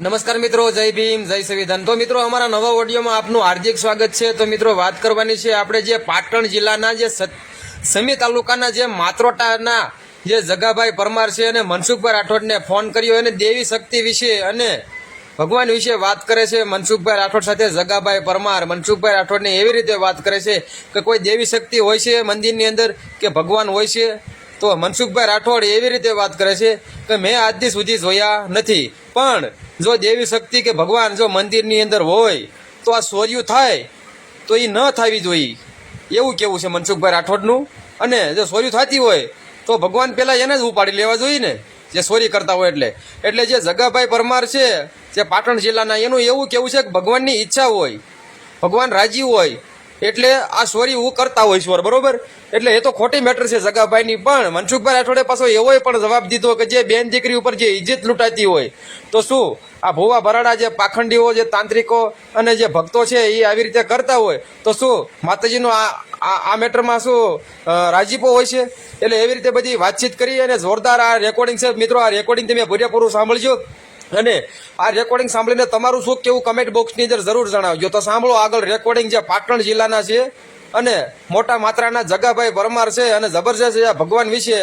નમસ્કાર મિત્રો, જય ભીમ, જય સંવિધાન. તો મિત્રો, અમારા નવા ઓડિયોમાં આપનું હાર્દિક સ્વાગત છે. તો મિત્રો, વાત કરવાની છે આપણે જે પાટણ જિલ્લાના જે સમી તાલુકાના જે માત્રોટાના જે જગાભાઈ પરમાર છે અને મનસુખભાઈ રાઠોડને ફોન કર્યો અને દેવી શક્તિ વિશે અને ભગવાન વિશે વાત કરે છે. મનસુખભાઈ રાઠોડ સાથે જગાભાઈ પરમાર, મનસુખભાઈ રાઠોડને એવી રીતે વાત કરે છે કે કોઈ દેવી શક્તિ હોય છે મંદિરની અંદર કે ભગવાન હોય છે? તો મનસુખભાઈ રાઠોડ એવી રીતે વાત કરે છે કે મેં આજથી સુધી જોયા નથી. પણ જો દેવી શક્તિ કે ભગવાન જો મંદિરની અંદર હોય, તો આ સોર્યું થાય, તો એ ન થવી જોઈએ. એવું કેવું છે મનસુખભાઈ રાઠોડનું? અને જો સોર્યું થતી હોય, તો ભગવાન પહેલાં એને જ ઉપાડી લેવા જોઈએ ને, જે સોરી કરતા હોય એટલે. એટલે જે જગાભાઈ પરમાર છે, જે પાટણ જિલ્લાના, એનું એવું કેવું છે કે ભગવાનની ઈચ્છા હોય, ભગવાન રાજી હોય એટલે આ સોરી હું કરતા હોય ઈશ્વર બરોબર? એટલે એ તો ખોટી મેટર છે જગાભાઈની, પણ મનસુખભાઈ રાઠોડે પાછો એવોય પણ જવાબ દીધો કે જે બેન દીકરી ઉપર જે ઇજ્જત લૂંટાતી હોય, તો શું? આ ભોવા ભરાડા જે પાખંડીઓ, જે તાંત્રિકો અને જે ભક્તો છે એ આવી રીતે કરતા હોય, તો શું? માતાજીનો આ આ મેટરમાં શું રાજીપો હોય છે? એટલે એવી રીતે બધી વાતચીત કરી અને જોરદાર આ રેકોર્ડિંગ છે. મિત્રો, આ રેકોર્ડિંગ તમે પૂરેપૂરું સાંભળજો. અને આ રેકોર્ડિંગ સાંભળીને તમારું શું કેવું કમેન્ટ બોક્સની અંદર જરૂર જણાવજો. તો સાંભળો આગળ રેકોર્ડિંગ જે પાટણ જિલ્લાના છે અને મોટા માત્રાના જગાભાઈ પરમાર છે અને જબરજસ્ત આ ભગવાન વિશે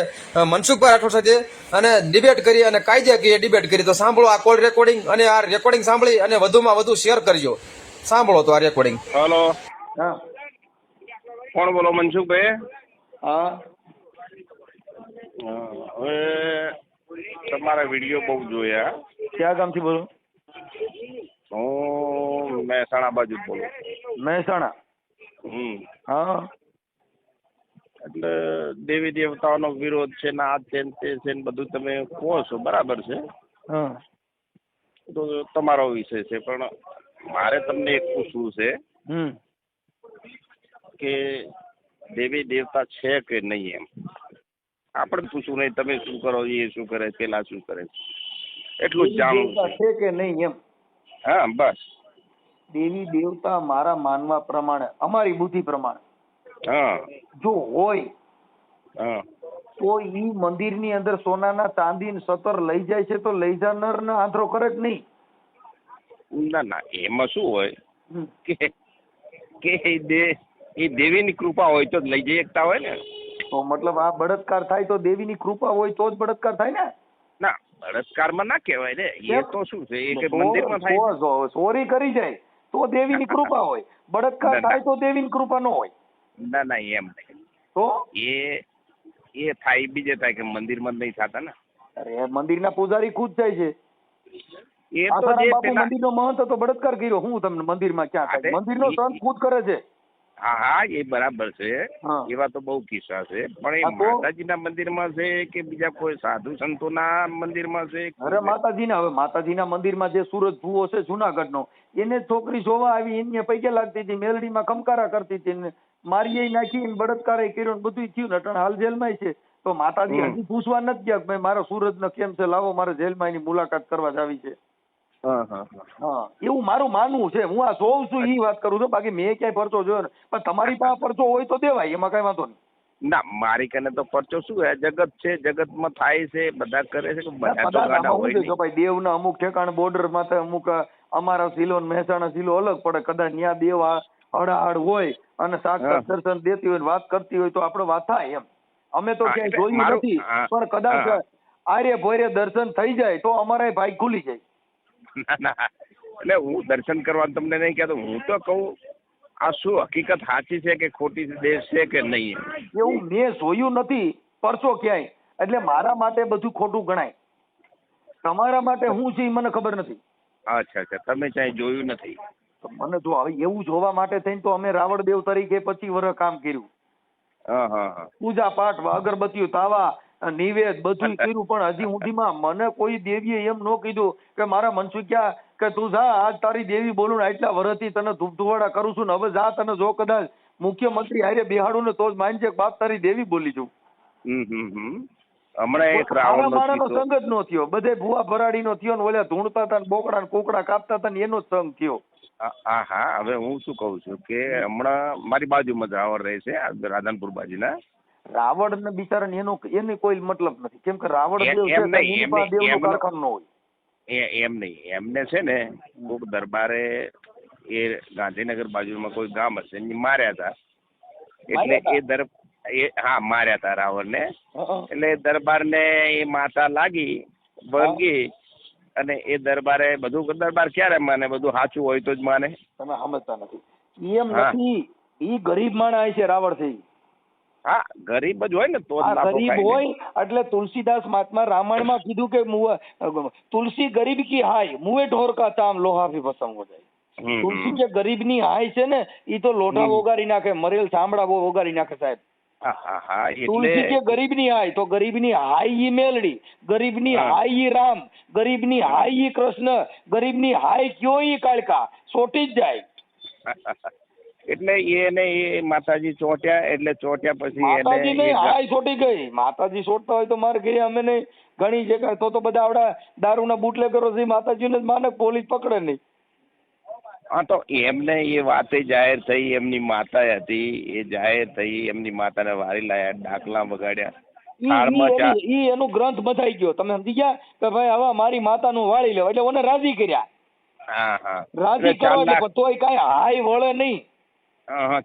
મનસુખભાઈ રાઠોડ સાથે અને ડિબેટ કરી અને કાયદાકીય ડિબેટ કરી. તો સાંભળો આ કોલ રેકોર્ડિંગ અને આ રેકોર્ડિંગ સાંભળી અને વધુમાં વધુ શેર કરજો. સાંભળો તો આ રેકોર્ડિંગ હેલો. હા. કોણ બોલો મનસુખભાઈ? હા. હા, હવે તમારા વીડિયો બહુ જોયા. ક્યાં ગામથી બોલો? હું મહેસાણા બાજુ જ બોલું. મહેસાણા? હમ. હા. એટલે દેવી દેવતાઓનો વિરોધ છે ને આ છે ને તે છે ને બધું તમે કહો છો બરાબર છે? હા. તો તમારો વિષય છે પણ મારે તમને એક પૂછવું છે હમ. કે દેવી દેવતા છે કે નહીં એમ? આપણે પૂછવું નહીં તમે શું કરો એ શું કરે પેલા શું કરે? એટલું જ જાણવું છે. કે નહીં એમ? હા બસ. દેવી દેવતા મારા માનવા પ્રમાણે અમારી બુદ્ધિ પ્રમાણે. હા. જો હોય હા. તો ઈ મંદિરની અંદર સોનાના ચાંદી સતર લઈ જાય છે તો લઈ જાનાર ને આંધળો કરે જ નહીં. ના ના એમાં શું હોય કે કે દે એ દેવીની કૃપા હોય તો જ લઈ જઈ શકતા હોય ને? તો મતલબ આ બળત્કાર થાય તો દેવીની કૃપા હોય તો જ બળત્કાર થાય ને? ના બળાત્કારમાં ના કહેવાય ને. એ તો શું છે? એ કે મંદિરમાં થાય. ચોરી કરી જાય તો દેવીની કૃપા હોય. બળાત્કાર. થાય તો દેવીની કૃપા ન હોય. ના ના એમ નહીં. તો? એ એ થાય બીજે થાય કે મંદિરમાં નહીં થતા ને. અરે મંદિરના પૂજારી ખુદ જાય છે. એ તો જે મંદિરનો મહંત હતો બળાત્કાર કર્યો. હું તમને મંદિરમાં ક્યાં થાય? મંદિરનો સંત ખુદ કરે છે. હા હા એ બરાબર છે. એવા તો બહુ કિસ્સા છે. પણ એ માતાજીના મંદિરમાં છે કે બીજા કોઈ સાધુ સંતોના મંદિરમાં છે? અરે માતાજીના હવે માતાજીના મંદિરમાં જે સુરત ભૂવો છે જુનાગઢનો એને છોકરી જોવા આવી એને પૈકે લાગતી હતી મેલડીમાં ખમકારા કરતી હતી ને મારીએ નાખી ને બળાત્કાર કર્યો ને બધું થયું નટણ હાલ જેલમાં છે. તો માતાજી. હજી પૂછવા નથી ગયા મારા સુરત મારા કેમ છે? લાવો મારે જેલમાં એની મુલાકાત કરવા જ આવી છે. એવું મારું માનવું છે. હું આ જોઉં છું એ વાત કરું છું. બાકી મેં ક્યાંય પરચો જોયો ને પણ તમારી પાસે પરચો હોય તો દેવાય એમાં કઈ વાંધો નહીં. ના મારી કને તો પરચો શું હે જગત છે જગતમાં થાય છે બધા કરે છે બધા તો ગાડા હોય નહીં. ભાઈ. દેવના અમુક ઠેકાણ બોર્ડર માથે અમુક અમારા સિલો ને મહેસાણા સિલો અલગ પડે. કદાચ ન્યા દેવ હડાહડ હોય અને સાક્ષાત દર્શન દેતી હોય વાત કરતી હોય તો આપણે વાત થાય એમ. અમે તો ક્યાંય જોયું નથી. પણ કદાચ. આર્ય ભોયરે દર્શન થઈ જાય તો અમારા ભાઈ ખુલી જાય. ના ના. એટલે હું દર્શન કરવા તમને નહીં કહેતો હું તો કહું આ શું હકીકત સાચી છે કે ખોટી દેશ છે કે નહીં? એવું મેં જોયું નથી પરસો ક્યાંય. એટલે મારા માટે બધું ખોટું ગણાય. તમારા માટે હું છે મને ખબર નથી. અચ્છા અચ્છા. તમે ક્યાંય જોયું નથી? તો મને જો હવે એવું જોવા માટે થઈને તો અમે રાવણ દેવ તરીકે પચીસ વર્ષ કામ કર્યું. પૂજા પાઠ અગરબત્તીઓ તાવા નિવેદ બધું કર્યું પણ હજી સુધીમાં મને કોઈ દેવીએ એમ ન કીધું કે મારા મનસુખ્યા કે તું જા આજ તારી દેવી બોલું ને આટલા વર્ષથી તને ધૂપ ધુવાડા કરું છું ને હવે જા તને જો કદાચ મુખ્યમંત્રી હારે બેહાડું ને તો જ માનજે બાપ તારી દેવી બોલી છું. હમ હમ હમ. હમણાં એક રાવણ માણાનો સંગ જ નો થયો. બધે ભૂવા ભરાડીનો થયો ને ઓલા ધૂણતા હતા ને બોકડા ને કોકડા કાપતા હતા ને એનો સંગ થયો. હા હા હવે હું શું કહું છું કે હમણાં મારી બાજુમાં જ રાવણ રહે છે રાધનપુર બાજુના. રાવણ ને બિચારા એનો એને કોઈ મતલબ નથી. કેમ કે રાવણ દેવ છે કારખાનું ન હોય. એમ નહીં એમને છે ને કોક દરબારે એ ગાંધીનગર બાજુમાં કોઈ ગામ હશે એને માર્યા હતા એટલે એ દર એ હા માર્યા હતા રાવણ ને એટલે દરબારને એ માતા લાગી વળગી અને એ દરબારે બધું દરબાર ક્યારે માને? બધું સાચું હોય તો જ માને. તમે સમજતા નથી. એમ. નથી એ ગરીબ માણસ છે રાવણથી હા ગરીબ જ હોય ને તો જ ગરીબ હોય એટલે તુલસીદાસ મહાત્મા રામાયણમાં કીધું કે મુએ તુલસી ગરીબ કી હાય મુએ ઢોર કા તામ લોહા ભી ભસમ હો જાય. તુલસી જે ગરીબની હાય છે ને એ તો લોઢા ઓગારી નાખે મરેલ ચામડા ઓગાળી નાખે સાહેબ. તુલસી કે ગરીબની હાય તો ગરીબની હાય ઈ મેલડી ગરીબની ની હાય ઈ રામ ગરીબની હાય ઈ કૃષ્ણ ગરીબની હાય કયો ઈ કાળકા સોટી જ જાય. એટલે એને એ માતાજી ચોટ્યા એટલે ચોટ્યા પછી માતાજી એને ને એ ગા- હાય સોટી ગઈ. માતાજી સોટતા હોય તો મારે ઘરે અમે નહીં ઘણી જગ્યા તો તો બધા આવડા દારૂના બુટલે કરો છે માતાજીને જ માને પોલીસ પકડે નહીં. હા તો એમને એ વાતે જાહેર થઈ એમની માતા હતી એ જાહેર થઈ એમની માતાને વારી લાયા ડાકલા વગાડ્યા ઈ- ચા એની- ગ્રંથ બધાઈ ગયો. તમે સમજી ગયા? કે ભાઈ હવે મારી માતાનું વાળી લેવા. એટલે ઓને રાજી કર્યા. હા હા. રાજી કરવા તોય કાંઈ હાય વળે નહીં.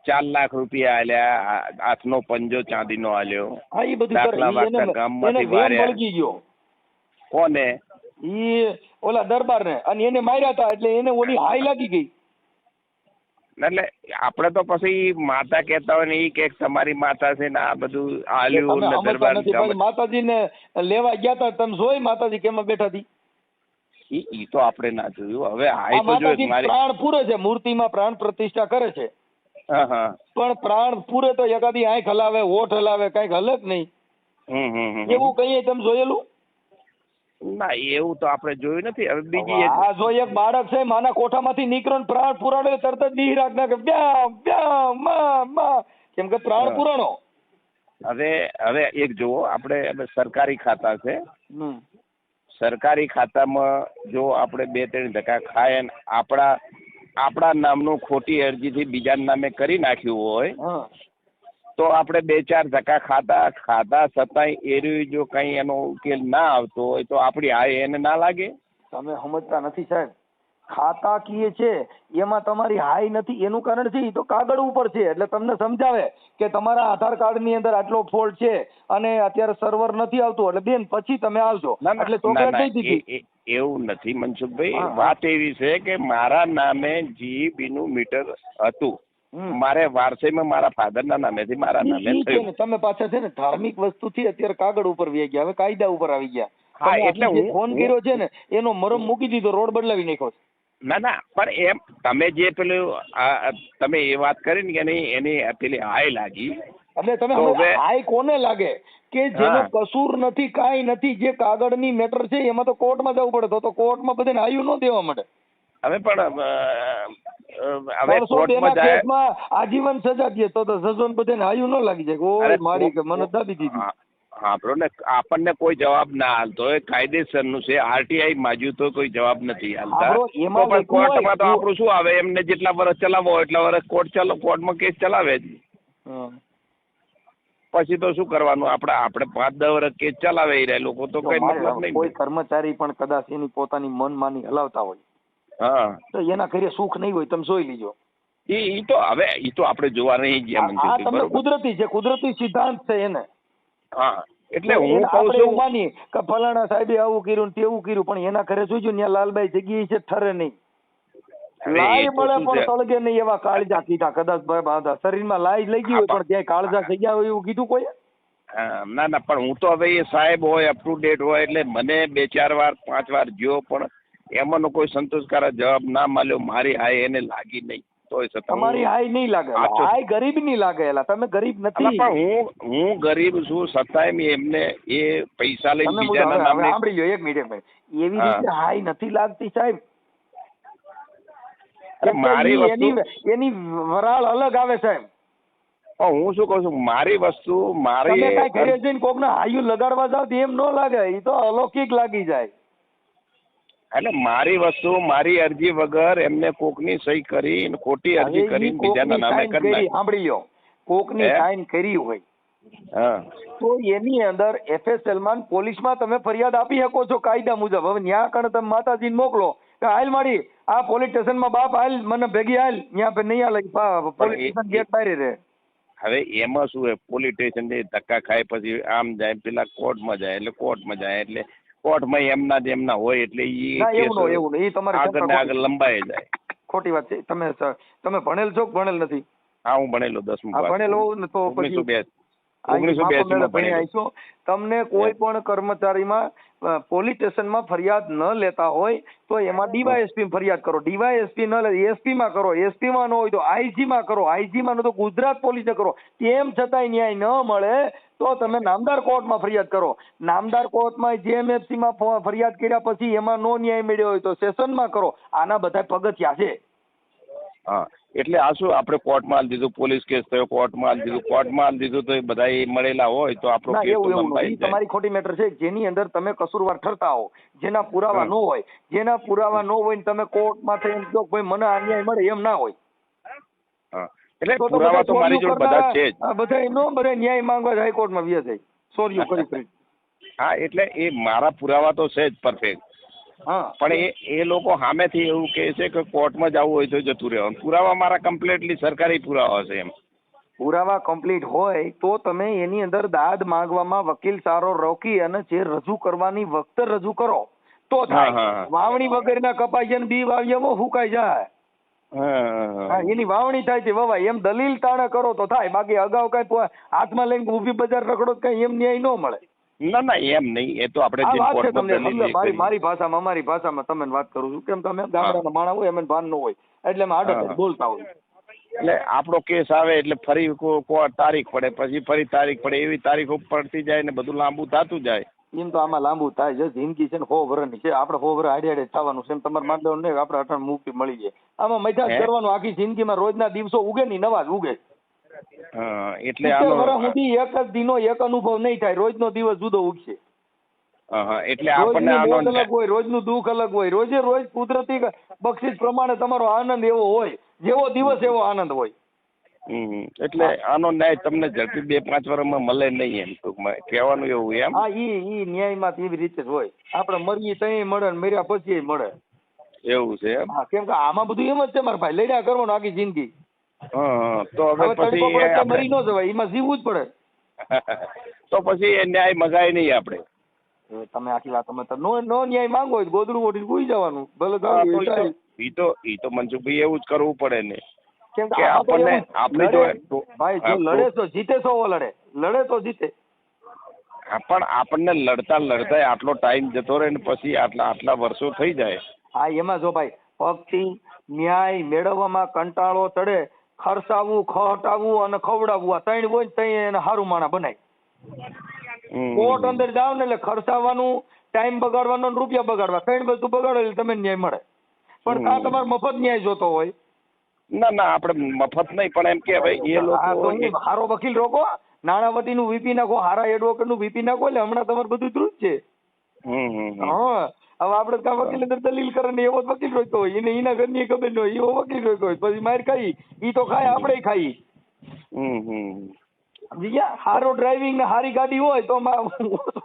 ચાર લાખ રૂપિયા આલ્યા હાથનો પંજો ચાંદીનો આલ્યો. હા એ બધું દાખલા વાગતા ગામમાંથી વાર્યા. ગયો. કોને? ઈ ઓલા દરબારને. અને એને માર્યા હતા એટલે એને ઓલી હાય લાગી ગઈ. એટલે આપણે તો પછી માતા કહેતા હોય ને એ કે તમારી માતા છે ને આ બધું આલ્યું ને દરબાર માતાજી ને માતાજીને લેવા ગયા હતા તમે જોઈ માતાજી કેમ બેઠા હતી ઈ તો આપણે ના જોયું. હવે હાઈ તો જોયું મારી પ્રાણ પૂરે છે મૂર્તિમાં પ્રાણ પ્રતિષ્ઠા કરે છે. પણ પ્રાણ પૂરે તો એકાદી આંખ હલાવે હોઠ હલાવે કંઈક હલે જ નહીં. એવું કહીએ તમે જોયેલું? ના એવું તો આપણે જોયું નથી. હવે બીજી આ જો એક બાળક છે માના કોઠામાંથી નીકળો ને પ્રાણ પુરાણો તરત જ દીહ રાખ નાખે. બ્યામ બ્યામમાં માં. કેમ કે પ્રાણ પુરાણો. હવે હવે એક જુઓ આપણે સરકારી ખાતા છે. સરકારી ખાતામાં જો આપણે બે ત્રણ ધક્કા ખાય ને આપણા આપણા નામનું ખોટી અરજીથી બીજા નામે કરી નાખ્યું હોય તો આપણે બે ચાર ધક્કા ખાતા ખાતા છતાંય એર્યું જો કઈ એનો ઉકેલ ના આવતો હોય તો આપણી આ એને ના લાગે. તમે સમજતા નથી સાહેબ. ખાતાકીય છે એમાં તમારી હાઈ નથી એનું કારણ છે એ તો કાગળ ઉપર છે. એટલે તમને સમજાવે કે તમારા આધાર કાર્ડની અંદર આટલો ફોલ્ટ છે અને અત્યારે સર્વર નથી આવતું. એટલે બેન પછી તમે આવજો. એટલે ચોકલેટ દઈ દીધી. એવું નથી મનસુખભાઈ. વાત એવી છે કે મારા નામે જીબી નું મીટર હતું. મારે વારસાઈમાં મારા ફાધરના નામેથી મારા નામે થયું. તમે પાછા છે ને ધાર્મિક વસ્તુથી અત્યારે કાગળ ઉપર વહી ગયા હવે કાયદા ઉપર આવી ગયા. હા, એટલે હું- ફોન કર્યો છે ને એનો મરમ મૂકી દીધો રોડ બદલાવી નાખ્યો. ના ના પણ એમ તમે જે પેલું તમે એ વાત કરી ને કે નહીં એની પેલી હાય લાગી. એટલે તમે હાય કોને લાગે? કે જેનો. કસૂર નથી કાંઈ નથી જે કાગળની મેટર છે એમાં તો કોર્ટમાં જવું પડે. તો કોર્ટમાં બધાને હાયું ન દેવા માટે હવે પણ હવે કોર્ટમાં જાય આજીવન સજા દે તો સજોન બધાને હાયું ન લાગી જાય. ઓય મારી કે મને દાબી દીધી. હા હા ને આપણને કોઈ જવાબ ના હાલતો. હોય કાયદેસરનું છે. આરટીઆઈ માજ્યું તો કોઈ જવાબ નથી હાલતા. તો એમાં પણ કોર્ટમાં તો આપણું શું આવે? એમને જેટલા વર્ષ ચલાવો એટલા વર્ષ કોર્ટ ચલાવ કોર્ટમાં કેસ ચલાવે જ. પછી તો શું કરવાનું? આપણે આપણે પાંચ દસ વર્ષ કેસ ચલાવે એ રહ્યા. લોકો તો કઈ મતલબ નહીં કોઈ કર્મચારી પણ કદાચ એની પોતાની મનમાની હલાવતા હોય. હા. તો એના ઘરે સુખ નહીં હોય તમે જોઈ લીજો. ઈ ઈ તો હવે ઈ તો આપણે જોવા નહીં ગયા આ તમને કુદરતી છે કુદરતી સિદ્ધાંત છે એને. હા. એટલે હું કહું છું માની કે ફલાણા સાહેબે આવું કર્યું ને તેવું કર્યું પણ એના ઘરે જોઈજો ત્યાં લાલબાઈ જગ્યાએ છે ઠરે નહીં. લાઈ મળે પણ સળગે નહીં એવા કાળજા કીધા કદાચ શરીરમાં લાઈ લઈ ગઈ હોય પણ ક્યાંય કાળજા થઈ ગયા હોય એવું કીધું કોઈ ના ના પણ હું તો હવે એ સાહેબ હોય અપ ટુ ડેટ હોય એટલે મને બે ચાર વાર પાંચ વાર ગયો પણ એમાંનો કોઈ સંતોષકારક જવાબ ના મળ્યો. મારી હાય એને લાગી નહીં. તોય છતાં તમારી હાય નહીં લાગે. હાય ગરીબ નહીં લાગે એલા. તમે ગરીબ નથી. પણ હું હું ગરીબ છું છતાંય મેં એમને એ પૈસા લઈને બીજાના નામે સાંભળી લો એક મિનિટ એવી રીતે હાય નથી લાગતી સાહેબ. મારી વસ્તુ એની વરાળ અલગ આવે સાહેબ પણ હું શું કહું છું મારી વસ્તુ મારી તમે કાંઈ ઘરે જઈને કોકને હાયું લગાડવા જાવ તો એમ ન લાગે એ તો અલૌકિક લાગી જાય. એટલે મારી વસ્તુ મારી અરજી વગર એમને કોકની સહી કરી ખોટી અરજી કરી કરીને બીજાના નામે કરી સાંભળી લો કોકની? સાઈન કરી હોય. હા. તો એની અંદર એફએસએલમાં પોલીસ પોલીસમાં તમે ફરિયાદ આપી શકો છો કાયદા મુજબ. હવે ન્યા કણ તમે માતાજીને મોકલો કે હાલ મારી આ પોલીસ સ્ટેશનમાં બાપ હાલ મને ભેગી હાલ. પે નહીં હાલે પોલીસ સ્ટેશન ગેટ બહાર રહે. હવે એમાં શું હોય પોલીસ સ્ટેશન ધક્કા ખાય પછી આમ જાય પેલા કોર્ટમાં જાય એટલે કોર્ટમાં જાય એટલે કોર્ટમાં એમના જ એમના હોય એટલે ઈ એવું એવું એ તમારી આગળ આગળ લંબાઈ જાય. ખોટી- વાત છે. તમે તમે ભણેલ છો ભણેલ નથી? હા હું ભણેલો દસમું ભણેલો તો પછી ઓગણીસો બ્યાસી માં ભણી તમને કોઈ પણ કર્મચારીમાં પોલીસ સ્ટેશનમાં ફરિયાદ ન લેતા હોય તો એમાં ડીવાયએસપી ફરિયાદ કરો. ડીવાયએસપી ન લે એસપી માં કરો. એસપી માં ન હોય તો આઈજી માં કરો. આઈજી માં ન તો ગુજરાત પોલીસને કરો. તેમ છતાંય ન્યાય ન મળે તો તમે નામદાર કોર્ટમાં ફરિયાદ કરો. નામદાર કોર્ટમાં જેએમએફસી માં ફરિયાદ કર્યા પછી એમાં નો ન્યાય મળ્યો હોય તો સેશનમાં કરો. આના બધા પગથિયા છે. હા. એટલે આ શું આપણે કોર્ટમાં હાલ દીધું? પોલીસ કેસ થયો કોર્ટમાં હાલ દીધું કોર્ટમાં હાલ દીધું તો એ બધા એ મળેલા હોય તો આપણો કેસ એવું એવું નહીં. તમારી ખોટી મેટર છે. જેની અંદર તમે કસૂરવાર ઠરતા હો જેના પુરાવા. ન હોય જેના પુરાવા ન હોય ને તમે કોર્ટમાં થઈને કહો ભાઈ મને અન્યાય મળે એમ ના હોય. હા. એટલે પુરાવા તો મારી જોડે બધા છે જ. બધા એમ નો બધા ન્યાય માંગવા હાઈકોર્ટમાં વ્યા જાય. સોરી કરી કરી. હા એટલે એ મારા પુરાવા તો છે જ પરફેક્ટ હા પણ એ એ લોકો સામેથી એવું કહે છે કે કોર્ટમાં જવું હોય તો જતું રહેવાનું. પુરાવા મારા કમ્પ્લીટલી સરકારી પુરાવા છે એમ. પુરાવા કમ્પ્લીટ હોય તો તમે એની અંદર દાદ માંગવામાં વકીલ સારો રોકી અને જે રજૂ કરવાની વખતે રજૂ કરો. તો થાય. વાવણી વગરના કપાઈ જાય બી બી વાવ્યામાં હુકાઈ જાય? એની વાવણી થાય છે વવાય. એમ દલીલ તાણે કરો તો થાય. બાકી અગાઉ કઈ હાથમાં લઈને ઊભી બજાર રખડો કઈ એમ ન્યાય ન મળે. ના ના એમ નહીં. એ તો આપણે જે વાત છે તમને. મારી મારી ભાષામાં અમારી ભાષામાં તમને વાત કરું છું. કેમ તમે ગામડાના માણા હોય એમને ભાન ન હોય. એટલે અમે આડત બોલતા હોય એટલે આપણો કેસ આવે એટલે ફરી તારીખ પડે. પછી ફરી તારીખ પડે. એવી તારીખ પડતી જાય ને બધું લાંબુ થતું જાય. એમ તો આમાં લાંબુ થાય છે. જિંદગી છે ને હો વરની છે. આપણે હો વર્ષ આડે આડે થવાનું છે. એમ તમારે માન લેવાનું નહીં આપણે અટાણ મુક્તિ મળી જાય. આમાં મજા હે? કરવાનું. આખી જિંદગીમાં રોજના દિવસો ઉગે નહીં નવા જ ઉગે. એટલે આનો સુધી એક જ દિનો એક અનુભવ નહીં થાય. રોજનો દિવસ જુદો ઉગશે. એટલે આપણને આનંદ અલગ હોય રોજનું દુઃખ અલગ હોય. રોજે રોજ કુદરતી બક્ષિસ પ્રમાણે તમારો આનંદ એવો હોય જેવો દિવસ એવો આનંદ હોય. એટલે આનો ન્યાય તમને ઝડપી બે પાંચ વર્ષમાં મળે નહીં એમ ટૂંકમાં કહેવાનું એવું એમ? હા ઈ ઈ ન્યાયમાં એવી રીતે જ હોય. આપણે મરીએ તઈ મળે ને મર્યા પછી મળે. એવું છે એમ? કેમ કે આમાં બધું એમ જ છે. મારા ભાઈ લડ્યા કરવાનું આખી જિંદગી. તો હવે પછી મરી ન જવાય એમાં જીવવું જ પડે. તો પછી એ ન્યાય મગાય નહીં આપણે. તમે આખી વાત તમે નો નો ન્યાય માંગો ગોદડું ઓઢીને સૂઈ જવાનું ભલે ઈ તો- ઈ તો મનસુખભાઈ એવું જ કરવું પડે ને. કેમ કે આપણને- આપણે જો- ભાઈ જો લડે તો જીતે તો લડે. લડે તો જીતે. પણ આપણને લડતા લડતા આટલો ટાઈમ જતો રહે ને પછી આટલા આટલા વર્ષો થઈ જાય. હા એમાં જો ભાઈ પગથી ન્યાય મેળવવામાં કંટાળો ચડે ખર્ચાવવું ખહટાવવું અને ખવડાવવું આ ત્રણ હોય ને એને હારું માણા બનાય. કોર્ટ અંદર જાવ ને એટલે ખર્ચાવવાનું ટાઈમ બગાડવાનો ને રૂપિયા બગાડવા. ત્રણ વસ્તુ બગાડો એટલે તમને ન્યાય મળે. પણ આ તમારે મફત ન્યાય જોતો હોય. ના ના આપણે મફત નહીં પણ એમ કે ભાઈ એ લોકો હારો વકીલ રોકો. નાણાવટીનું વીપી નાખો હારા એડવોકેટનું વીપી નાખો એટલે હમણાં તમારે બધું ધ્રુજ છે. હા. હવે આપણે કા વકીલ અંદર દલીલ કરે ને એવો વકીલ રોકતો હોય. એને એના ઘરની ખબર ન હોય એવો વકીલ રોકતો હોય. પછી માર ખાઈ. ઈ તો ખાય આપણે ખાઈ. હમ, હમ. સમજી ગયા? હારો ડ્રાઇવિંગ ને હારી ગાડી હોય તો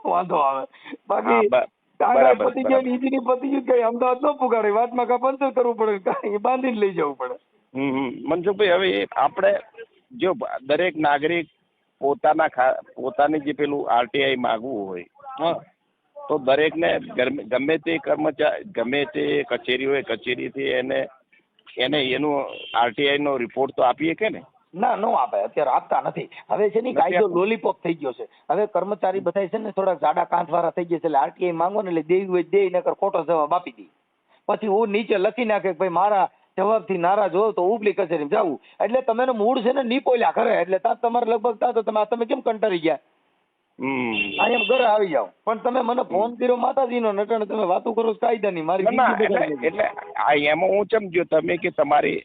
વાંધો આવે. બાકી હા, પતિ ગયો બરાબર. ઈજીની પતી ગયું કઈ અમદાવાદ ન પુગાડે વાતમાં કા પંચર કરવું પડે એ બાંધીને લઈ જવું પડે. હમ. મનસુખભાઈ હવે આપણે જો દરેક નાગરિક પોતાના પોતાની જે પેલું આરટીઆઈ માગવું હોય તો દરેકને ગમે તે કર્મચારી ગમે તે કચેરી હોય કચેરીથી એને એને એનું આરટીઆઈ નો રિપોર્ટ તો આપીએ કે ને ના નો આપે. અત્યારે આપતા નથી. હવે છે ને કાયદો લોલીપોપ થઈ ગયો છે. હવે કર્મચારી બધા છે ને થોડા જાડા કાંઠ વાળા થઈ ગયા છે એટલે આરટીઆઈ માંગો ને એટલે દેવી હોય દે નકર ખોટો જવાબ આપી દે. પછી હું નીચે લખી નાખે ભાઈ મારા જવાબથી નારાજ હો તો ઉપલી કચેરીમાં જવું એટલે તમે મૂળ છે ને નીપોલ્યા કરે એટલે ત્યાં તમારે લગભગ ત્યાં તો તમે તમે કેમ કંટાળી ગયા? અહીંયા ઘરે આવી જાઓ. પણ તમે મને ફોન કર્યો માતાજીનો નટણ તમે વાતો કરો કાયદાની. મારી એટલે આ એમાં હું સમજ્યો તમે કે તમારી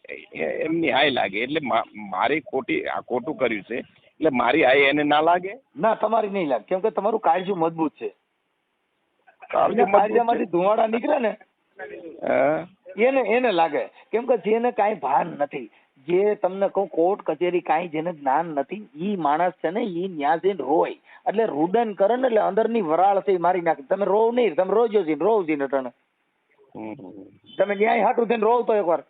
એમની હાય લાગે. એટલે મારી ખોટી આ ખોટું કર્યું છે. એટલે મારી હાય એને ના લાગે? ના તમારી નહીં લાગે. કેમ કે તમારું કાળજું મજબૂત છે. કાળજામાંથી ધુવાડા નીકળે ને એને એને લાગે. કેમ કે જેને કાંઈ ભાન નથી. જે તમને કહું કોર્ટ કચેરી કાંઈ જેને જ્ઞાન નથી ઈ માણસ છે ને ઈ ન્યા જઈને રોય. એટલે રુદન કરે ને એટલે અંદરની વરાળથી મારી નાખે. તમે રોવ નહીં તમે રોજો છે રોવ છે અટાણે. તમે ન્યાય હાટું થઈને રોવ તો એકવાર.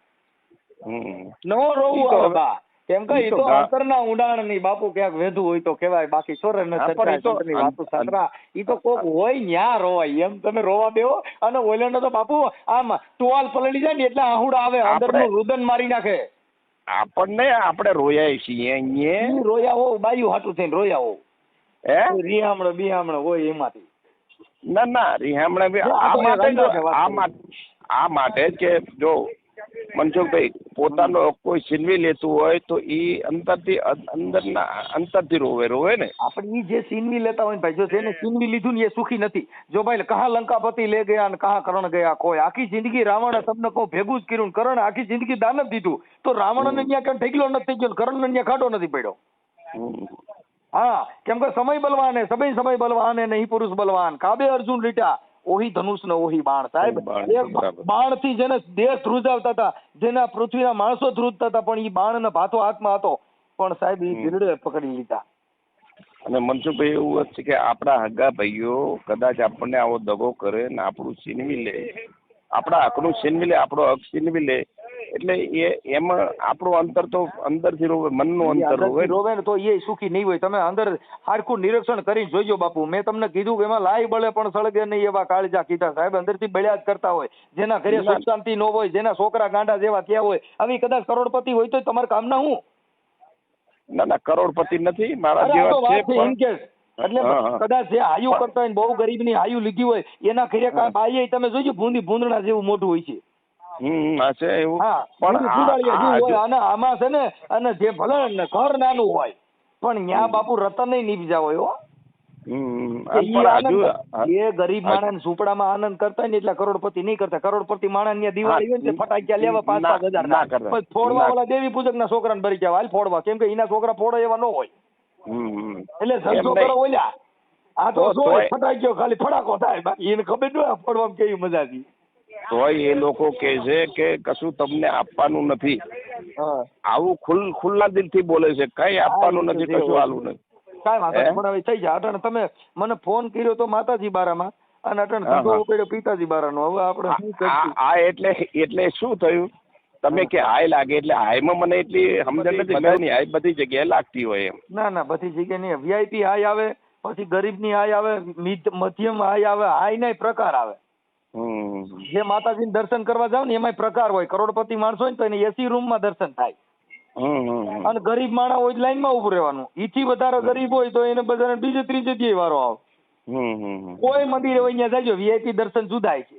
નો રોવું આવે બા. કેમ કે ઈ ઈ તો અંતરના ઊંડાણની બાપુ ક્યાંક વેધું હોય તો કેવાય બાકી છોરે ને હા, ઈ તો વાતો સાતરા ઈ તો કોક હોય ન્યા રોવાય. એમ તમે રોવા દેવો અને ઓલેનો તો બાપુ આમ ટુવાલ પલળી જાય ને એટલે આહુડા આવે અંદરનું નું રુદન મારી નાખે. આપણને આપણે રોયા છીએ અહીંયા. રોયા હો બાયું હાટું થઈને રોયા હો? હે રિયામણો બિયામણો હોય એમાંથી. ના ના રીહામણે બી આ માટે આ માટે કે જો મનસુખભાઈ પોતાનો કોઈ છીનવી લેતું હોય તો એ અંતરથી અંદરના અંતરથી રોવે રોવે ને? આપણે એ જે છીનવી લેતા હોય ને ભાઈ જો જેને છીનવી લીધું ને એ સુખી નથી. જો ભાઈ કહા લંકાપતિ લે ગયા ને કહા કરણ ગયા કોઈ આખી જિંદગી રાવણે તમને કહું ભેગું જ કર્યું કરણ આખી જિંદગી દાન જ દીધું. તો રાવણને ત્યાં કઈ ઠેકલો નથી થઈ ગયો ને કરણને ત્યાં ખાડો નથી પડ્યો. હા કેમ કે સમય બલવાન હે સમય સમય બલવાન હે નહીં પુરુષ બલવાન. કાબે અર્જુન રીટા ઓહી ધનુષ ને ઓહી બાણ સાહેબ. બાણ. થી જેને દેશ ધ્રુજાવતા હતા જેના પૃથ્વીના માણસો ધ્રુજતા હતા પણ એ બાણ ને ભાથો હાથમાં હતો. પણ સાહેબ એ હમ. પકડી લીધા. અને મનસુખભાઈ એવું જ છે કે આપણા હગા ભાઈઓ કદાચ આપણને આવો દગો કરે ને આપણું છીનવી લે આપણા હકનું છીનવી લે આપણો હક છીનવી લે એટલે એ એમાં આપણું અંતર તો અંદરથી રોવે મનનું અંતર રોવે રોવે ને તો એ સુખી નહીં હોય. તમે અંદર હારખું નિરીક્ષણ કરીને જોઈજો બાપુ. મેં તમને કીધું કે એમાં લાઈ બળે પણ સળગે નહીં એવા કાળજા કીધા સાહેબ. અંદરથી બળ્યા જ કરતા હોય. જેના ઘરે સુખ શાંતિ ન હોય જેના છોકરા ગાંડા જેવા થયા હોય આવી કદાચ કરોડપતિ હોય તો તમારે કામના હું ના ના કરોડપતિ નથી મારા જેવા છે. એટલે. કદાચ જે આયુ કરતા હોય બહુ ગરીબની આયુ લીધી હોય એના ઘરે બાઈએ તમે જોજો ભૂંદી ભૂંદડા જેવું મોટું હોય છે. હમ આ છે એવું? પણ અને આમાં છે ને અને જે ભલે ઘર નાનું હોય પણ ન્યા બાપુ રતન નીપજા હોય હો. એ ગરીબ માણસ ઝૂંપડામાં આનંદ કરતા ને એટલે કરોડપતિ નહીં કરતા. કરોડપતિ માણસ ને દિવાળી હોય ને ફટાકિયા લેવા પાંચ પાંચ હજાર ના ના. કરતા. ફોડવા ઓલા દેવી પૂજક ના છોકરાને ભરી જવા હાલ ફોડવા. કેમ કે એના છોકરા ફોડો એવા ન હોય. એટલે ધંધો કરો ઓલ્યા. આ તો શું ફટાકિયો ખાલી ફટાકો થાય. બાકી એને ખબર ન ફોડવા કેવી મજા હતી. તોય એ લોકો કે છે કે કશું તમને આપવાનું નથી. આવું ખુલ ખુલ્લા દિલથી બોલે છે. કઈ આપવાનું નથી કશું. આલું નથી. કાંઈ વાંધો પણ હવે થઈ જાય. અટણ તમે મને ફોન કર્યો તો માતાજી બારામાં. અને અટણ ધંધો ઉપાડ્યો પિતાજી બારાનો. હવે આપણે શું કરશું? આ એટલે એટલે શું થયું? તમે કે હાય લાગે એટલે હાયમાં મને એટલી સમજણ નથી. મેં નહીં હાય બધી જગ્યાએ લાગતી હોય એમ. ના ના બધી જગ્યાએ નહીં. વીઆઈપી હાય આવે પછી ગરીબની હાય આવે મધ્યમ હાય આવે હાય નહીં પ્રકાર આવે. જે માતાજીને દર્શન કરવા જાવ ને એમાંય પ્રકાર હોય. કરોડપતિ માણસ હોય ને તો એને એસી રૂમમાં દર્શન થાય. અને ગરીબ માણસ હોય લાઈનમાં ઉભું રહેવાનું. ઈથી વધારે ગરીબ હોય તો એને બધાને બીજે ત્રીજે જગ્યાએ વારો આવે. કોઈ મંદિરે હોય ત્યાં જાજો વીઆઈપી દર્શન જુદાય છે.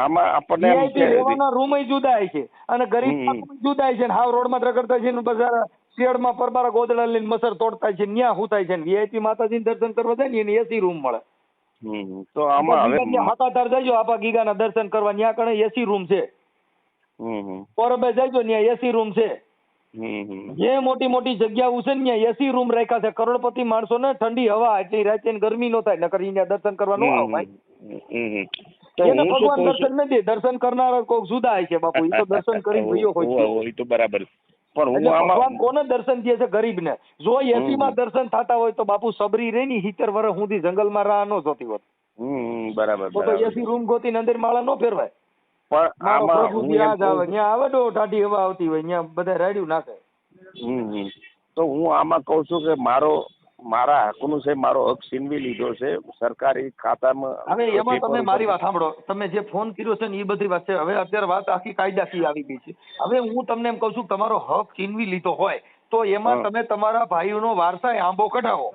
આમાં આપણને એમ રૂમ જુદાય છે. અને ગરીબ. જુદાય છે હાવ હાવ રોડમાં રગડતા છે બધા શેડમાં પરબારા ગોદડા લઈને મસર તોડતા છે ન્યા હુતાય છે વીઆઈપી માતાજીને દર્શન કરવા જાય ને એને એસી રૂમ મળે. તો આમાં હવે હાકાતાર જજો આપા ગીગાના દર્શન કરવા ન્યા કણે એસી રૂમ છે. પોરબે જજો ન્યા એસી રૂમ છે. જે મોટી મોટી જગ્યાઓ છે ને એસી રૂમ રાખ્યા છે. કરોડપતિ માણસો ને ઠંડી હવા એટલી રાતે ગરમી નો થાય નકર અહીંયા દર્શન કરવાનું નો ભાઈ. એને ભગવાન દર્શન નથી દર્શન કરનાર કોઈક જુદા છે બાપુ એ તો દર્શન કરી ગયો હોય તો બરાબર પણ હું ભગવાન કોને દર્શન દે છે ગરીબ ને જો એસી માં દર્શન થતા હોય તો બાપુ સબરી રે ની હિતર વર્ષ સુધી જંગલમાં રાહ નો જોતી હોત. બરાબર તો એસી રૂમ ગોતીને અંદર માળા નો ફેરવાય. પણ આમાં હું ત્યાં આવે ત્યાં આવે તો ટાઢી હવા આવતી હોય ત્યાં બધા રાડ્યું નાખે. હમ. તો હું આમાં કહું છું કે મારો મારા હકનું છે મારો હક છીનવી લીધો છે સરકારી ખાતામાં હવે એમાં તમે મારી વાત સાંભળો. તમે જે ફોન કર્યો છે ને એ બધી વાત છે. હવે અત્યારે વાત આખી કાયદાકીય આવી ગઈ છે. હવે હું તમને એમ કહું છું તમારો હક છીનવી લીધો હોય તો એમાં તમે તમારા ભાઈઓનો વારસાઈ આંબો કઢાવો.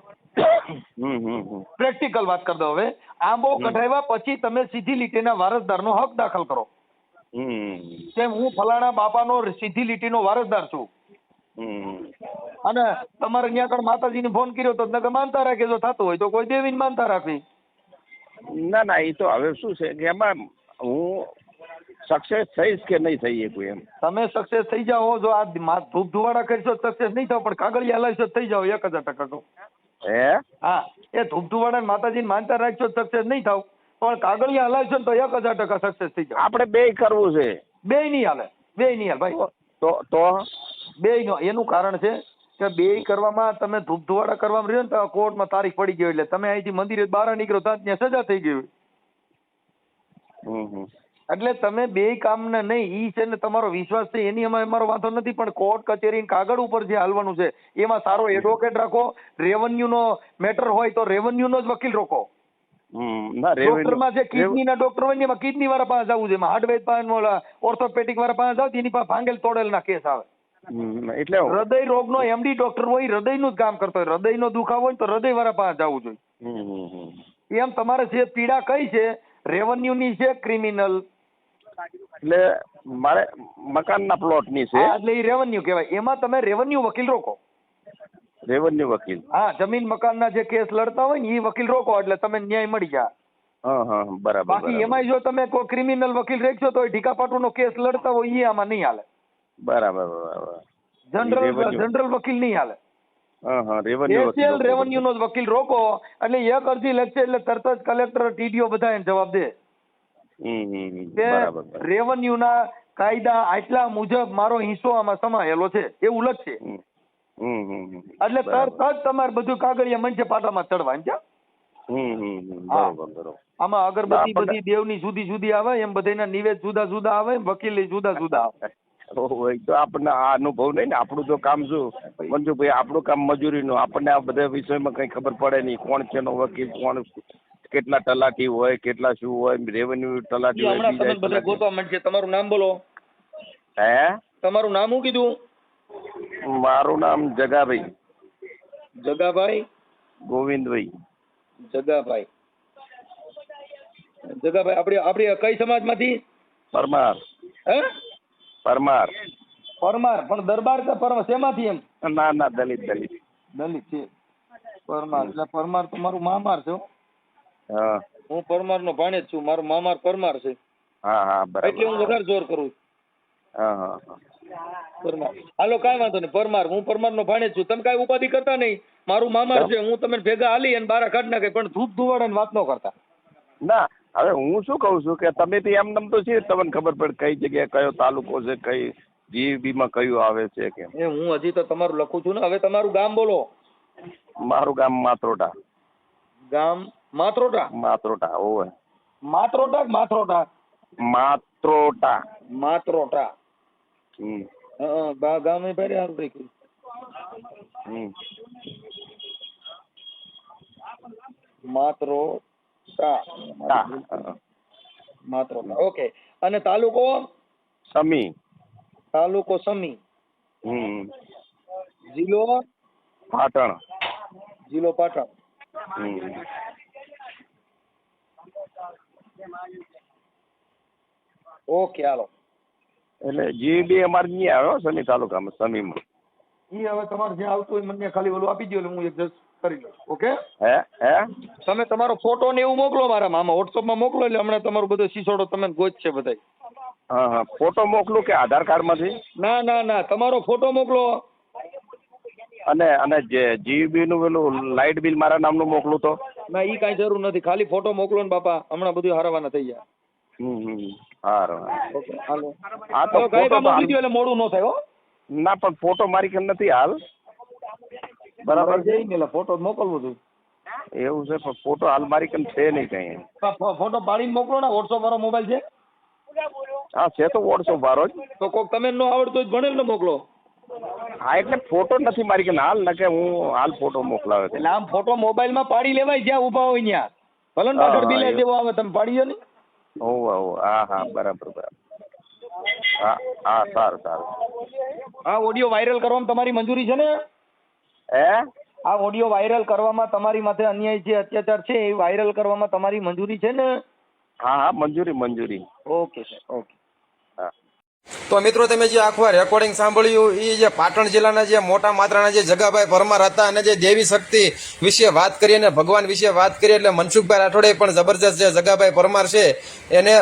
પ્રેક્ટિકલ વાત કરી દો હવે. આંબો. કઢાવ્યા પછી તમે સીધી લીટીના વારસદારનો હક દાખલ કરો. કેમ હું ફલાણા બાપાનો સીધી લીટીનો વારસદાર છું. અને તમારે ત્યાં આગળ માતાજીને ફોન કર્યો તો નકર માનતા રાખે જો થતું હોય તો કોઈ દેવીને માનતા રાખવી ના ના એ તો હવે શું છે કે એમાં હું સક્સેસ થઈશ કે નહીં થઈ શકું એમ. તમે સક્સેસ થઈ જાઓ જો આ ધૂપ ધુવાડા કરશો સક્સેસ નહીં થાવ પણ કાગળિયા હલાવશો થઈ જાઓ એક હજાર ટકા કહું હે? હા એ ધૂપ ધુવાડા માતાજીને માનતા રાખશો સક્સેસ નહીં થાવ પણ કાગળિયા હલાવશો તો એક હજાર ટકા સક્સેસ થઈ જાવ આપણે બે કરવું છે. બે નહીં હાલે બે નહીં હાલ ભાઈ. તો તો બે એનું કારણ છે કે બે કરવામાં તમે ધૂપ ધુવાડા કરવામાં રહ્યો ને તો કોર્ટમાં તારીખ પડી ગયો એટલે તમે અહીંથી મંદિરે બહાર નીકળો ત્યાં ત્યાં સજા થઈ ગઈ હમ એટલે તમે બે કામને નહીં ઈ છે ને તમારો વિશ્વાસ છે એની અમારે અમારો વાંધો નથી પણ કોર્ટ કચેરી કાગળ ઉપર જે હાલવાનું છે એમાં સારો એડવોકેટ રાખો રેવન્યુ નો મેટર હોય તો રેવન્યુ નો જ વકીલ રોકો. હમ ના ડોક્ટરમાં જે ડોક્ટર હોય એમાં કિડની વાળા પાસે જવું છે એમાં હાર્ડવેર પાસે ઓર્થોપેડિક વાળા પાસે જાવ એની પાસે ભાંગેલ તોડેલ ના કેસ આવે. એટલે હૃદય રોગનો એમડી ડોક્ટર હોય હૃદયનું જ કામ કરતો હોય. હૃદયનો દુખાવો હોય તો હૃદય વાળા પાસે જવું જોઈએ. એમ તમારે જે પીડા કઈ છે રેવન્યુ ની છે ક્રિમિનલ? એટલે મારે મકાનના પ્લોટની છે. એટલે એ રેવન્યુ કહેવાય. એમાં તમે રેવન્યુ વકીલ રોકો. રેવન્યુ વકીલ. હા જમીન મકાનના જે કેસ લડતા હોય ને એ વકીલ રોકો એટલે તમે ન્યાય મળી જાય. બરાબર બાકી એમાં જો તમે કોઈ ક્રિમિનલ વકીલ રેખશો તો ઢીકાપાટુનો કેસ લડતા હોય એ આમાં નહીં હાલે. બરાબર બરાબર. જનરલ જનરલ વકીલ નહીં હાલે. હા રેવન્યુ નો વકીલ રોકો એટલે એક અરજી લખશે એટલે તરત જ કલેક્ટર ટીડીઓ બધા એને જવાબ દે. રેવન્યુ ના કાયદા આટલા મુજબ મારો હિસ્સો આમાં સમાયેલો છે એવું લખશે. એટલે. તરત જ તમારે બધું કાગળિયા મંચે પાટામાં ચડવા છે. આમાં અગરબત્તી બધી દેવની જુદી જુદી આવે એમ બધાના નિવેદ જુદા જુદા આવે વકીલ જુદા જુદા આવે. એક તો આપણને આ અનુભવ નહીં ને આપણું તો કામ શું મંજુભાઈ આપણું કામ મજૂરીનું આપણને આ બધા વિષયમાં કઈ ખબર પડે નહીં કોણ છે નો વકીલ કોણ કેટલા તલાટી હોય કેટલા શું હોય રેવન્યુ તલાટી હોય બીજા બધા ગોતવા માંડશે. તમારું નામ બોલો. હે? તમારું નામ શું કીધું? મારું નામ જગાભાઈ. જગાભાઈ? ગોવિંદભાઈ. જગાભાઈ. જગાભાઈ આપણી આપણી કઈ સમાજમાંથી? પરમાર. હે? પરમાર. પરમાર પણ દરબાર કે પરમાર શેમાંથી એમ? ના ના દલિત દલિત. દલિત છે. પરમાર એટલે પરમાર તો મારું મામાર છે હા. હું. પરમાર નો ભાણેજ છું મારું મામાર પરમાર છે. હા હા એટલે હું વધારે જોર કરું હા હા. પરમાર. હાલો કાંઈ વાંધો નહીં. પરમાર હું પરમાર નો ભાણેજ છું. તમે કાંઈ ઉપાધિ કરતા નહીં. મારું મામાર છે હું તમે ભેગા હાલી અને બારા કાઢ નાખે પણ ધૂપ ધુવાડાની વાત ન કરતા. ના હવે હું શું કહું છું કે તમે બી એમ નમ તો છે તમને ખબર પડે કઈ જગ્યાએ કયો તાલુકો છે કઈ જીબી માં કયું આવે છે કે એ હું હજી તો તમારું લખું છું ને હવે તમારું ગામ બોલો. મારું ગામ માત્રોટા ગામ માત્રોટા માત્રોટા ઓવે. માત્રોટા માત્રોટા માત્રોટા માત્રોટા હમ. હા ગામ એ ભાઈ સારું રેખ્યું હમ. માત્રોટા ટા. હા. માત્રોટા ઓકે. અને તાલુકો? સમી. તાલુકો સમી. હમ. જિલ્લો? પાટણ. જિલ્લો પાટણ. ઓકે હાલો. એટલે જીબી અમારે નહીં આવ્યો સમી તાલુકામાં સમીમાં. એ હવે તમારે જે આવતું હોય મને ખાલી ઓલું આપી દો એટલે હું એડજસ્ટ કરી લો ઓકે? હે? હે? તમે તમારો ફોટો ને એવું મોકલો મારા મામા. વોટ્સઅપમાં મોકલો એટલે હમણાં તમારું બધું સીસોડો તમે ગોચ છે બધા હા હા. ફોટો મોકલું કે આધાર કાર્ડમાંથી ના ના ના. તમારો ફોટો મોકલો. અને અને જે જીબી નું પેલું લાઇટ બિલ મારા નામનું મોકલું તો? ના ઈ કાંઈ જરૂર નથી. ખાલી ફોટો મોકલો ને બાપા. હમણાં બધું હારવાના થઈ જાય હારું આ હાલો. હા તો ફોટો એટલે મોડું ન થાય હો. ના પણ ફોટો મારી કેમ નથી હાલ? બરાબર છે? એટલે ફોટો મોકલવો છું એવું છે પણ ફોટો હાલ મારી કન છે નહીં કઈ ફોટો પાડીને મોકલો ને વોટ્સઅપ વાળો મોબાઈલ છે? હા છે તો વોટ્સઅપ વાળો જ. તો કોક તમે ન આવડતો ભણેલ ને મોકલો. હા એટલે ફોટો નથી મારી કે હાલ નકે હું હાલ ફોટો મોકલાવે એટલે આમ ફોટો મોબાઈલમાં પાડી લેવાય જ્યાં ઊભા હોય ત્યાં. ભલે પાછળ એવું. જેવો આવે તમે પાડી દો ને? હોવ હોવ હા હા બરાબર બરાબર. હા હા સારું સારું. હા ઓડિયો વાયરલ કરવાની તમારી મંજૂરી છે ને? હે? આ ઓડિયો વાયરલ કરવામાં તમારી માથે અન્યાય છે અત્યાચાર છે એ વાયરલ કરવામાં તમારી મંજૂરી છે ને? હા હા મંજૂરી મંજૂરી. ઓકે સર ઓકે હા. તો મિત્રો તમે જે આખું રેકોર્ડિંગ સાંભળ્યું એ જે પાટણ જિલ્લાના જે મોટા માત્રાના જે જગાભાઈ પરમાર હતા અને જે દેવી શક્તિ વિશે વાત કરી અને ભગવાન વિશે વાત કરી એટલે મનસુખભાઈ રાઠોડે પણ જબરજસ્ત જે જગાભાઈ પરમાર છે એને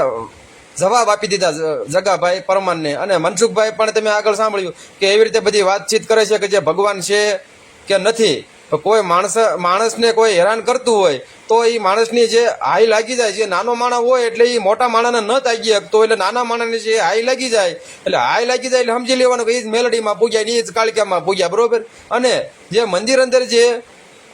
જવાબ આપી દીધા જ- જગાભાઈ પરમારને. અને મનસુખભાઈ પણ તમે આગળ સાંભળ્યું કે એવી રીતે બધી વાતચીત કરે છે કે જે ભગવાન છે કે નથી. કોઈ માણસ, માણસને કોઈ હેરાન કરતું હોય, તો એ માણસની જે હાઈ લાગી જાય, જે નાનો માણસ હોય એટલે એ મોટા માણસને ન તાગી શકતો એટલે નાના માણસની જે હાઈ લાગી જાય, એટલે હાઈ લાગી જાય એટલે સમજી લેવાનું કે એ જ મેલડીમાં પૂગ્યા એ જ કાળક્યામાં પૂગ્યા, બરોબર? અને જે મંદિર અંદર જે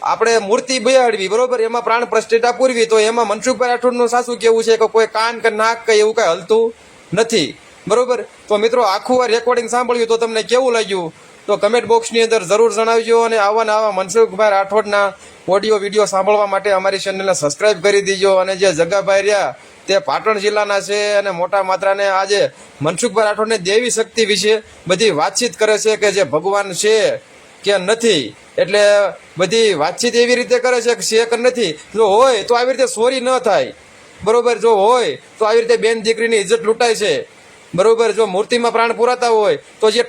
આપણે મૂર્તિ બેહાડવી, બરોબર? એમાં પ્રાણ પ્રતિષ્ઠા પૂરવી, તો એમાં મનસુખભાઈ રાઠોડનું સાસુ કેવું છે કે કોઈ કાન કે નાક કે એવું કઈ હલતું નથી, બરોબર? તો મિત્રો, આખું આ રેકોર્ડિંગ સાંભળ્યું તો તમને કેવું લાગ્યું? તો કમેન્ટ બોક્સની અંદર જરૂર જણાવજો અને આવા આવા મનસુખભાઈ રાઠોડના ઓડિયો વીડિયો સાંભળવા માટે અમારી ચેનલને સબસ્ક્રાઇબ કરી દીજો. અને જે જગાભાઈ રહ્યા, તે પાટણ જિલ્લાના છે અને મોટા માત્રાને આજે મનસુખભાઈ રાઠોડને દેવી શક્તિ વિશે બધી વાતચીત કરે છે કે જે ભગવાન છે કે નથી. એટલે બધી વાતચીત એવી રીતે કરે છે કે છે કે નથી. જો હોય તો આવી રીતે સોરી ન થાય. બરોબર? જો હોય તો આવી રીતે બેન દીકરીની ઇજ્જત લૂંટાય છે. બરોબર, જો મૂર્તિમાં પ્રાણ પુરાતા હોય, તો જે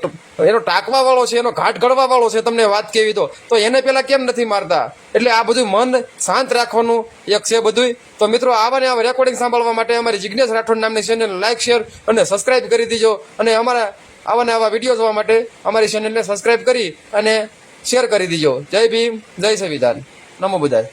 એનો ટાંકવા વાળો છે, એનો ઘાટ ઘડવા વાળો છે, તમને વાત કેવી તો તો એને પેલા કેમ નથી મારતા? એટલે આ બધું મન શાંત રાખવાનું એક છે બધું તો મિત્રો, આવા ને આવા રેકોર્ડિંગ સાંભળવા માટે અમારી જિજ્ઞેશ રાઠોડ નામની ચેનલ લાઈક શેર અને સબસ્ક્રાઈબ કરી દીજો. અને અમારા આવા ને આવા વીડિયો જોવા માટે અમારી ચેનલને સબસ્ક્રાઈબ કરી અને શેર કરી દીજો. જય ભીમ, જય સંવિધાન. નમો બધાય.